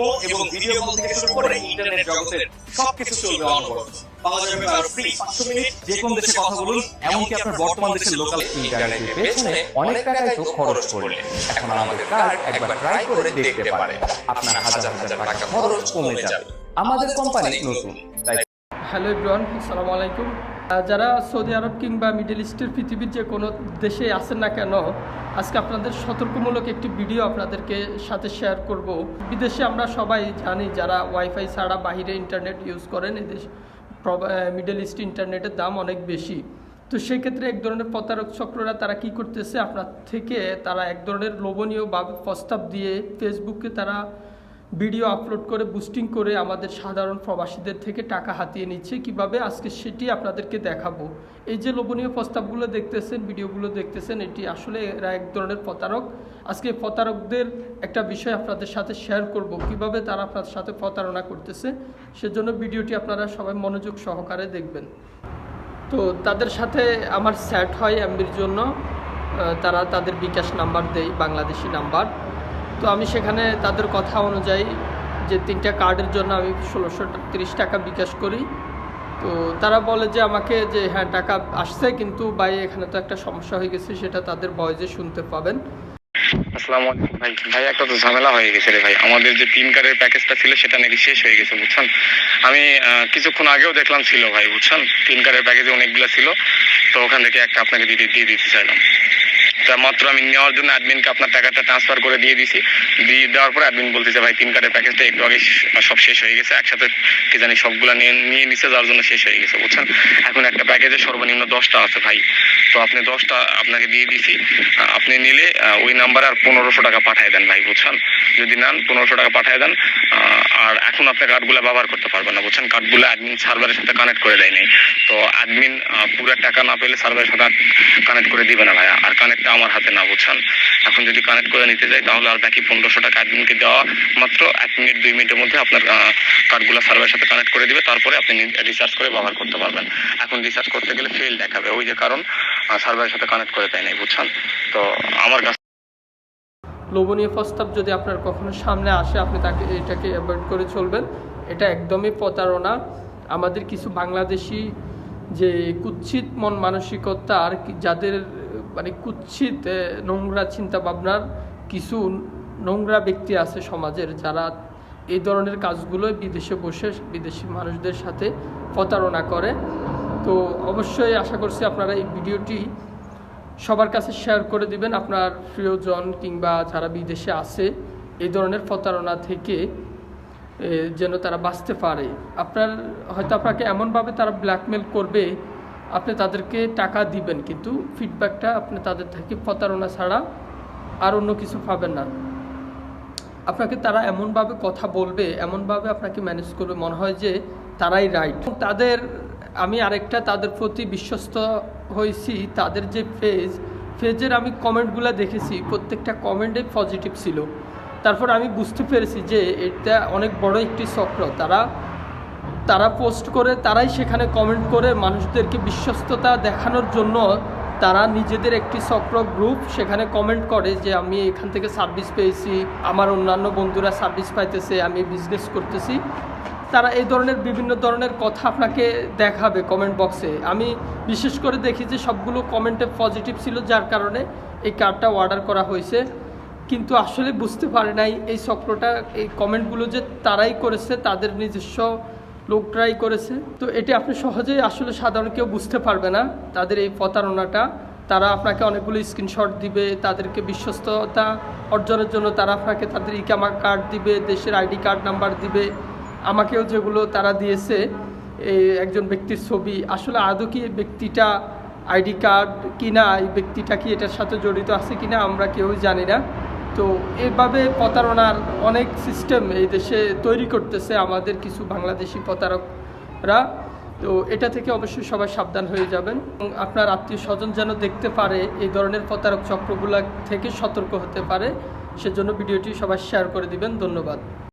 এবং video call থেকে শুরু করে ইন্টারনেট জগতের সবকিছু চলবে অনবরত। পাওয়া যাবে আর ফ্রি পাঁচশো মিনিট যে কোনো দেশে কথা বলুন, এমনকি আপনার বর্তমান দেশের লোকাল ইন্টারনেটের পেছনে অনেক টাকাই তো খরচ করলেন এখন আমাদের কার্ড একবার ট্রাই করে দেখতে পারেন আপনার হাজার হাজার টাকা খরচ কমে যাবে। আমাদের কোম্পানি নতুন হ্যালো ইব্রান আসসালামু আলাইকুম। যারা সৌদি আরব কিংবা মিডল ইস্টের পৃথিবীর যে কোনো দেশে আছেন না কেন, আজকে আপনাদের সতর্কমূলক একটি ভিডিও আপনাদেরকে সাথে শেয়ার করব। বিদেশে আমরা সবাই জানি যারা ওয়াইফাই ছাড়া বাইরে ইন্টারনেট ইউজ করেন এদেশ মিডল ইস্ট ইন্টারনেটের দাম অনেক বেশি। তো সেক্ষেত্রে এক ধরনের প্রতারক চক্ররা তারা কি করতেছে? আপনার থেকে তারা এক ধরনের লোভনীয় বা প্রস্তাব দিয়ে ফেসবুকে তারা ভিডিও আপলোড করে বুস্টিং করে আমাদের সাধারণ প্রবাসীদের থেকে টাকা হাতিয়ে নিচ্ছে। কীভাবে? আজকে সেটি আপনাদেরকে দেখাবো। এই যে লোভনীয় প্রস্তাবগুলো দেখতেছেন, ভিডিওগুলো দেখতেছেন, এটি আসলে এরা এক ধরনের প্রতারক। আজকে প্রতারকদের একটা বিষয় আপনাদের সাথে শেয়ার করব, কীভাবে তারা আপনার সাথে প্রতারণা করতেছে। সেজন্য ভিডিওটি আপনারা সবাই মনোযোগ সহকারে দেখবেন। তো তাদের সাথে আমার স্যাট হয় এমবির জন্য। তারা তাদের বিকাশ নাম্বার দেয়, বাংলাদেশি নাম্বার। তো আমি সেখানে তাদের কথা অনুযায়ী যে তিনটা কার্ডের জন্য আমি ষোলোশো তিরিশ টাকা বিকাশ করি। তো তারা বলে যে আমাকে যে হ্যাঁ টাকা আসছে কিন্তু ভাই, এখানে তো একটা সমস্যা হয়ে গেছে, সেটা তাদের ভয়েসে শুনতে পাবেন। আসসালামু ভাই। ভাই, একটা তো ঝামেলা হয়ে গেছে রে ভাই। আমাদের যে তিন কার্ডের প্যাকেজটা ছিল, সেটা নাকি শেষ হয়ে গেছে, বুঝছেন? আমি কিছুক্ষণ আগেও দেখলাম ছিল ভাই, বুঝছেন? তিন কার্ডের প্যাকেজে অনেকগুলো ছিল। তো ওখান থেকে একটা আপনাকে দিয়ে দিয়ে দিতে চাইলাম। মাত্র আমি নেওয়ার জন্য অ্যাডমিনকে আপনার টাকাটা ট্রান্সফার করে দিয়ে দিছি। দিয়ে দেওয়ার পর অ্যাডমিন বলতেছে, ভাই তিন কার্ডের প্যাকেজটা একটু আগে সব শেষ হয়ে গেছে। একসাথে কি জানি সবগুলা নিয়ে নিয়ে নিছে, যার জন্য শেষ হয়ে গেছে, বুঝছেন? এখন একটা প্যাকেজে সর্বনিম্ন দশটা আছে, ভাই। তো আপনি দশটা আপনাকে দিয়ে দিছি। আপনি নিলে ওই নাম্বারে আর পনেরোশো টাকা পাঠিয়ে দেন, ভাই, বুঝছেন? যদি নেন, পনেরোশো টাকা পাঠিয়ে দেন। আর এখন আপনি কার্ডগুলো ব্যবহার করতে পারবেন না, বুঝছেন? কার্ডগুলো অ্যাডমিন সার্ভারের সাথে কানেক্ট করে দেয় নাই। তো অ্যাডমিন পুরো টাকা না পেলে সার্ভারের সাথে কানেক্ট করে দিবে না, ভাইয়া। আর কানেক্টটা আমার হাতে না বুঝছেন এখন যদি কানেক্ট করে নিতে যাই, তাহলে আর বাকি পনেরোশো টাকা অ্যাডমিনকে দেওয়া মাত্র এক মিনিট, দুই মিনিটের মধ্যে আপনার কার্ডগুলো সার্ভারের সাথে কানেক্ট করে দিবে। তারপরে আপনি রিচার্জ করে ব্যবহার করতে পারবেন। এখন রিচার্জ করতে গেলে ফেল দেখাবে। ওই যে কারণ সার্ভারের সাথে কানেক্ট করে দেয় নাই, বুঝছেন? তো আমার কাছে লোভনীয় প্রস্তাব যদি আপনার কখনো সামনে আসে, আপনি তাকে, এটাকে অ্যাভয়েড করে চলবেন। এটা একদমই প্রতারণা। আমাদের কিছু বাংলাদেশি যে কুৎসিত মন মানসিকতা আর যাদের মানে আহ, নোংরা চিন্তা ভাবনার কিছু নোংরা ব্যক্তি আছে সমাজের যারা এই ধরনের কাজগুলোই বিদেশে বসে বিদেশি মানুষদের সাথে প্রতারণা করে। তো অবশ্যই আশা করছি আপনারা এই ভিডিওটি সবার কাছে শেয়ার করে দিবেন। আপনার প্রিয়জন কিংবা যারা বিদেশে আছে এই ধরনের প্রতারণা থেকে যেন তারা বাঁচতে পারে। আপনার হয়তো আপনাকে এমনভাবে তারা ব্ল্যাকমেল করবে আপনি তাদেরকে টাকা দিবেন, কিন্তু ফিডব্যাকটা আপনি তাদের থেকে প্রতারণা ছাড়া আর অন্য কিছু পাবেন না। আপনাকে তারা এমনভাবে কথা বলবে, এমনভাবে আপনাকে ম্যানেজ করবে, মনে হয় যে তারাই রাইট তাদের, আমি আরেকটা, তাদের প্রতি বিশ্বস্ত হয়েছি, তাদের যে ফেজ ফেজের আমি কমেন্টগুলো দেখেছি, প্রত্যেকটা কমেন্টে পজিটিভ ছিল। তারপর আমি বুঝতে পেরেছি যে এটা অনেক বড় একটি চক্র। তারা তারা পোস্ট করে, তারাই সেখানে কমেন্ট করে মানুষদেরকে বিশ্বস্ততা দেখানোর জন্য তারা নিজেদের একটি চক্র গ্রুপ সেখানে কমেন্ট করে যে, আমি এখান থেকে সার্ভিস পেয়েছি, আমার অন্যান্য বন্ধুরা সার্ভিস পাইতেছে, আমি বিজনেস করতেছি। তারা এই ধরনের বিভিন্ন ধরনের কথা আপনাকে দেখাবে কমেন্ট বক্সে আমি বিশেষ করে দেখি যে, সবগুলো কমেন্টে পজিটিভ ছিল, যার কারণে এই কার্ডটা অর্ডার করা হয়েছে। কিন্তু আসলে বুঝতে পারে নাই এই চক্রটা, এই কমেন্টগুলো যে তারাই করেছে, তাদের নিজস্ব লোকরাই করেছে। তো এটি আপনি সহজেই আসলে সাধারণ কেউ বুঝতে পারবে না। তাদের এই প্রতারণাটা, তারা আপনাকে অনেকগুলো স্ক্রিনশট দিবে, তাদেরকে বিশ্বস্ততা অর্জনের জন্য তারা আপনাকে তাদের ইকামা কার্ড দিবে, দেশের আইডি কার্ড নাম্বার দিবে। আমাকেও যেগুলো তারা দিয়েছে একজন ব্যক্তির ছবি, আসলে আদৌ কি ব্যক্তিটা আইডি কার্ড কিনা, এই ব্যক্তিটা কি এটার সাথে জড়িত আছে কিনা আমরা কেউই জানি না। তো এভাবে প্রতারণার অনেক সিস্টেম এই দেশে তৈরি করতেছে আমাদের কিছু বাংলাদেশি প্রতারকরা। তো এটা থেকে অবশ্যই সবাই সাবধান হয়ে যাবেন। এবং আপনার আত্মীয় স্বজন যেন দেখতে পারে এই ধরনের প্রতারক চক্রগুলা থেকে সতর্ক হতে পারে, সেজন্য ভিডিওটি সবাই শেয়ার করে দিবেন। ধন্যবাদ।